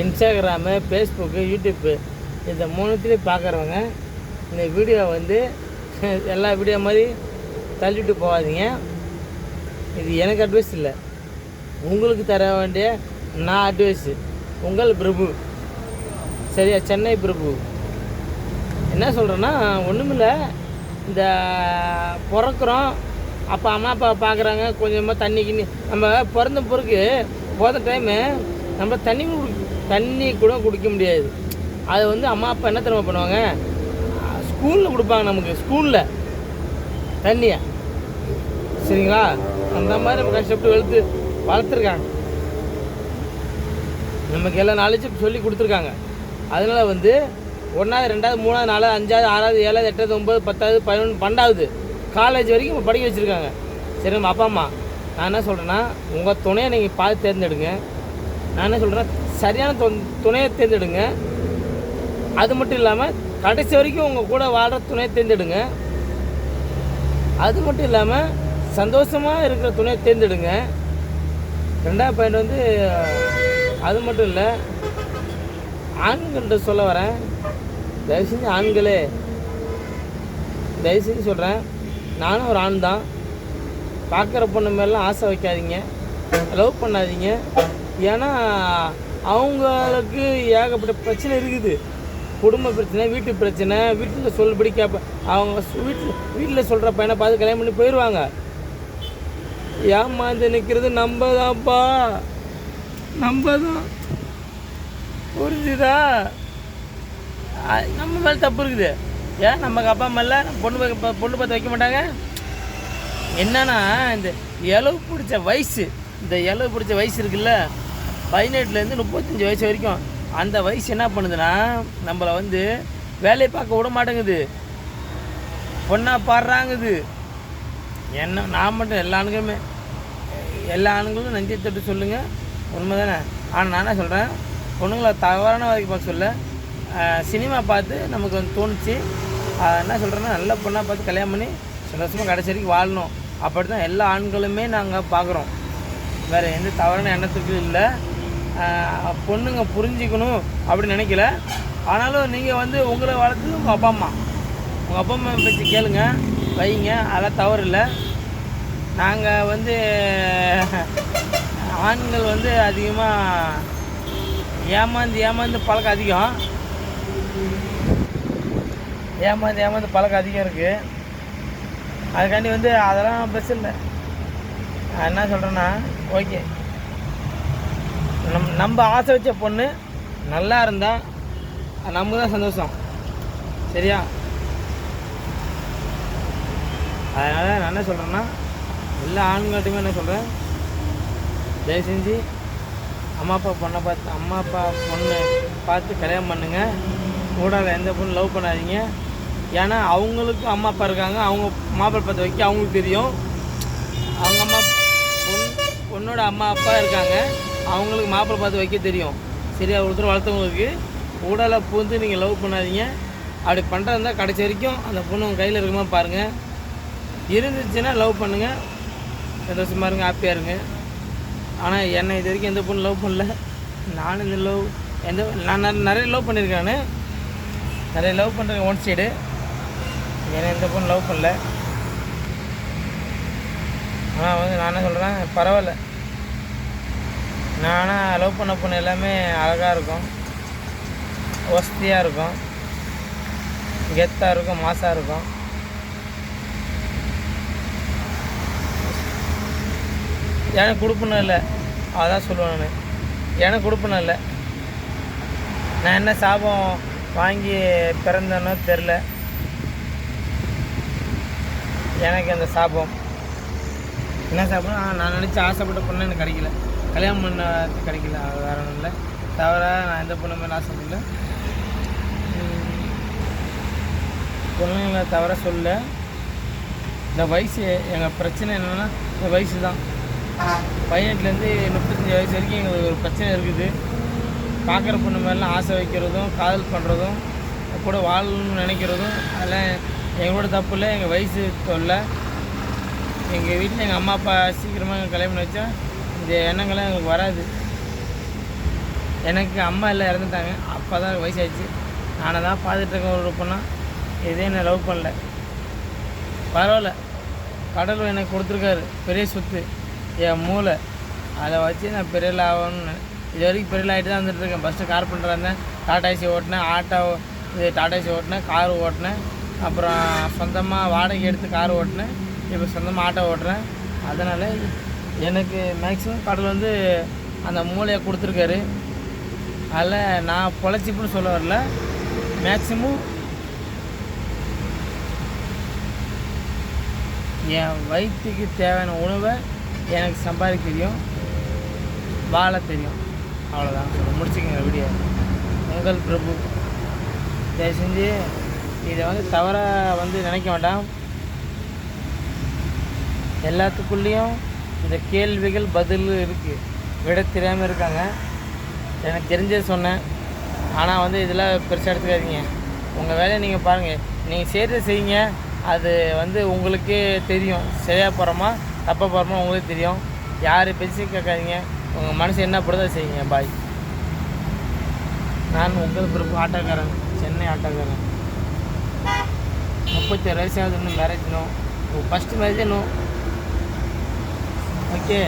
Instagram Facebook YouTube இந்த மூணுத்துலேயும் பார்க்குறவங்க இந்த வீடியோ வந்து எல்லா வீடியோ மாதிரி தள்ளிட்டு போகாதீங்க. இது எனக்கு அட்வைஸ் இல்லை. உங்களுக்கு தர வேண்டிய நான் அட்வைஸு உங்கள் பிரபு. சரியா? சென்னை பிரபு. என்ன சொல்கிறேன்னா ஒன்றுமில்லை இந்த பிறக்கிறோம். அப்போ அம்மா அப்பா பார்க்குறாங்க கொஞ்சமாக தண்ணி கிண்ணி. நம்ம பிறந்த பிறகு போத டைமு நம்ம தண்ணி தண்ணி கூட குடிக்க முடியாது. அது வந்து அம்மா அப்பா என்ன தெரியுமா பண்ணுவாங்க? ஸ்கூலில் கொடுப்பாங்க நமக்கு ஸ்கூலில். தண்ணியை. சரிங்களா? அந்த மாதிரி நம்ம கஷ்டப்பட்டு வளர்த்து வளர்த்துருக்காங்க. நமக்கு எல்லா நாலேஜும் சொல்லி கொடுத்துருக்காங்க. அதனால் வந்து ஒன்றாவது ரெண்டாவது மூணாவது நாலாவது அஞ்சாவது ஆறாவது ஏழாவது எட்டாவது ஒம்பது பத்தாவது பதினொன்று பன்னெண்டாவது காலேஜ் வரைக்கும் இப்போ படிக்க வச்சுருக்காங்க. சரி நம்ம அப்பா அம்மா நான் என்ன சொல்கிறேன்னா உங்கள் துணையை நீங்கள் பார்த்து தேர்ந்தெடுங்க. நான் என்ன சொல்கிறேன் சரியான து துணையை தேர்ந்தெடுங்க. அது மட்டும் இல்லாமல் கடைசி வரைக்கும் உங்கள் கூட வாழ்கிற துணையை தேர்ந்தெடுங்க. அது மட்டும் இல்லாமல் சந்தோஷமாக இருக்கிற துணையை தேர்ந்தெடுங்க. ரெண்டாவது பாயிண்ட் வந்து அது மட்டும் இல்லை ஆண்கள்கிட்ட சொல்ல வரேன். தயவு செஞ்சு ஆண்களே தயவு செஞ்சு சொல்கிறேன் நானும் ஒரு ஆண் தான். பார்க்குற பொண்ணு மேலாம் ஆசை வைக்காதீங்க. லவ் பண்ணாதீங்க. ஏன்னா அவங்களுக்கு ஏகப்பட்ட பிரச்சனை இருக்குது. குடும்ப பிரச்சனை வீட்டு பிரச்சனை வீட்டில் சொல்லுபடி கேட்ப அவங்க வீட்டில் வீட்டில் சொல்கிற பையனை பார்த்து கல்யாணம் பண்ணி போயிடுவாங்க ஏமாந்து நிற்கிறது நம்ம தான்ப்பா நம்ம தான் புரிஞ்சுதா நம்ம மேலே தப்பு இருக்குது. ஏன்? நமக்கு அப்பா அம்மா இல்லை? பொண்ணு பார்க்க- பொண்ணு பார்த்து வைக்க மாட்டாங்க? என்னன்னா இந்த இலவு பிடிச்ச வயசு இந்த இலவு பிடிச்ச வயசு இருக்குல்ல பதினெட்டுலேருந்து முப்பத்தஞ்சு வயசு வரைக்கும். அந்த வயசு என்ன பண்ணுதுன்னா நம்மளை வந்து வேலையை பார்க்க விட மாட்டேங்குது. பொண்ணாக பாடுறாங்குது. என்ன நான் மட்டும் எல்லா ஆண்களுமே எல்லா ஆண்களும் நெஞ்சை தொட்டு சொல்லுங்கள் உண்மை தானே ஆனால் நான் என்ன சொல்கிறேன் பொண்ணுங்களை தவறான வரைக்கும் பார்க்க சொல்ல. சினிமா பார்த்து நமக்கு வந்து தோணுச்சு. என்ன சொல்கிறேன்னா நல்ல பொண்ணாக பார்த்து கல்யாணம் பண்ணி சந்தோஷமாக கடைசி வரைக்கும் வாழணும். அப்படி தான் எல்லா ஆண்களுமே நாங்கள் பார்க்குறோம். வேறு எந்த தவறான எண்ணத்துக்கும் இல்லை. பொண்ணுங்க புரிஞ்சிக்கணும் அப்படின்னு நினைக்கல. ஆனாலும் நீங்கள் வந்து உங்களை வளர்த்தது உங்கள் அப்பா அம்மா. உங்கள் அப்பா அம்மா பேச்சு கேளுங்க. வைங்க. அதெல்லாம் தவறு இல்லை. நாங்கள் வந்து ஆண்கள் வந்து அதிகமாக ஏமாந்து ஏமாந்து பழக்கம் அதிகம். ஏமாந்து ஏமாந்து பழக்கம் அதிகம் இருக்குது அதுக்காண்டி வந்து அதெல்லாம் பெஸ்ட் இல்லை. நான் என்ன சொல்கிறேன்னா ஓகே. நம் நம்ம ஆசை வச்ச பொண்ணு நல்லா இருந்தால் நமக்கு தான் சந்தோஷம். சரியா? அதனால் நான் என்ன சொல்கிறேன்னா எல்லா ஆண்கள்ட்டையுமே என்ன சொல்கிறேன் தயவு செஞ்சு அம்மா அப்பா பொண்ணை பார்த்து அம்மா அப்பா பொண்ணு பார்த்து கல்யாணம் பண்ணுங்கள் கூடாத எந்த பொண்ணு லவ் பண்ணாதீங்க. ஏன்னா அவங்களுக்கு அம்மா அப்பா இருக்காங்க. அவங்க மாப்பிள்ளை பார்த்து வைக்க அவங்களுக்கு தெரியும். அவங்க அம்மா பொண்ணோட அம்மா அப்பா இருக்காங்க. அவங்களுக்கு மாப்பிள்ளை பார்த்து வைக்க தெரியும். சரியா ஒருத்தர் வளர்த்தவங்களுக்கு உடலை பூந்து நீங்கள் லவ் பண்ணாதீங்க. அப்படி பண்ணுறதா இருந்தால் கடைசி வரைக்கும் அந்த பொண்ணு உங்கள் கையில் இருக்குமா பாருங்கள் இருந்துச்சுன்னா லவ் பண்ணுங்கள் சந்தோஷமாக இருங்க ஹாப்பியாக இருங்க. ஆனால் என்னை இது வரைக்கும் எந்த பொண்ணு லவ் பண்ணல. நானும் இந்த லவ் எந்த நான் நிறைய- லவ் பண்ணியிருக்கேன். நான் நிறைய லவ் பண்ணுறேன் ஒன் சைடு என்னை எந்த பொண்ணு லவ் பண்ணல. ஆனால் வந்து நான் என்ன சொல்கிறேன் பரவாயில்ல. நானாக லவ் பண்ண பொண்ணு எல்லாமே அழகாக இருக்கும். வசதியாக இருக்கும். கெத்தாக இருக்கும் மாசாக இருக்கும். எனக்கு கொடுப்பணும் இல்லை. அதான் சொல்லுவேன் நான். எனக்கு கொடுப்பணும் இல்லை. நான் என்ன சாபம் வாங்கி பிறந்தேனோ தெரில எனக்கு அந்த சாபம். என்ன சாப்பிடும் நான் நினச்சி ஆசைப்பட்ட பொண்ணு எனக்கு கிடைக்கல. கல்யாணம் பண்ண கிடைக்கல அது வேற ஒன்றும் இல்லை. தவிர நான் எந்த பொண்ணுமே நான் சொல்லல பொண்ணுங்களை தவிர சொல்ல. இந்த வயசு எங்கள் பிரச்சனை என்னென்னா இந்த வயசு தான். பதினெட்டுலேருந்து முப்பத்தஞ்சு வயசு வரைக்கும் எங்களுக்கு ஒரு பிரச்சனை இருக்குது. பார்க்குற பொண்ணு மேலாம் ஆசை வைக்கிறதும் காதல் பண்ணுறதும் கூட வாழணும்னு நினைக்கிறதும் அதெல்லாம் எங்களோட தப்பு இல்லை எங்கள் வயசு தொல்லை. எங்கள் வீட்டில் எங்கள் அம்மா அப்பா சீக்கிரமாக எங்கள் கல்யாணம் பண்ணி வச்சா இந்த எண்ணங்கள்லாம் எங்களுக்கு வராது. எனக்கு அம்மா எல்லாம் இறந்துட்டாங்க. அப்பா தான் வயசாகிடுச்சு நானே தான் பார்த்துட்ருக்கேன் ஒரு பொண்ணா. இதே என்னை லவ் பண்ணல. பரவாயில்ல. கடவுள் எனக்கு கொடுத்துருக்காரு. பெரிய சொத்து. என் மூளை. அதை வச்சு நான் பெரிய ஆகணும்னு. இது வரைக்கும் பெரிய ஆகிட்டு தான் வந்துட்டுருக்கேன் ஃபஸ்ட்டு கார் பண்ணுறேன் டாடா ஏசி ஓட்டினேன். ஆட்டோ இது டாடா ஏசி ஓட்டினேன். கார் ஓட்டினேன். அப்புறம் சொந்தமாக வாடகை எடுத்து கார் ஓட்டினேன். இப்போ சொந்தமாக ஆட்டோ ஓட்டுறேன். அதனால் எனக்கு மேக்ஸிமம் கடவுள் வந்து அந்த மூளையை கொடுத்துருக்காரு. அதில் நான் பொழைச்சிப்புன்னு சொல்ல வரல. மேக்ஸிமம் என் வயிற்றுக்கு தேவையான உணவை எனக்கு சம்பாதிக்க தெரியும். வாழ தெரியும். அவ்வளோதான் முடிச்சுக்கோங்க வீடியோ உங்கள் பிரபு. தயவு செஞ்சு இதை வந்து தவறாக வந்து நினைக்க வேண்டாம். எல்லாத்துக்குள்ளேயும் இந்த கேள்விகள் பதில் இருக்குது விட தெரியாமல் இருக்காங்க. எனக்கு தெரிஞ்சதை சொன்னேன். ஆனால் வந்து இதெல்லாம் பெருசாக எடுத்துக்காதீங்க. உங்கள் வேலையை நீங்கள் பாருங்கள் நீங்கள் செய்கிறத செய்யுங்க. அது வந்து உங்களுக்கே தெரியும். சரியாக போகிறோமா தப்பாக போகிறோமா உங்களுக்கு தெரியும். யார் பேசி கேட்காதீங்க. உங்கள் மனசு என்ன படுதோ செய்யுங்க. பாய். நான் உங்கள் பிறப்பு ஆட்டோக்காரன். சென்னை ஆட்டோக்காரன். முப்பத்தி வயசாவது இன்னும் மேரேஜ் நோ ஃபஸ்ட்டு மேரேஜே நோ ஓகே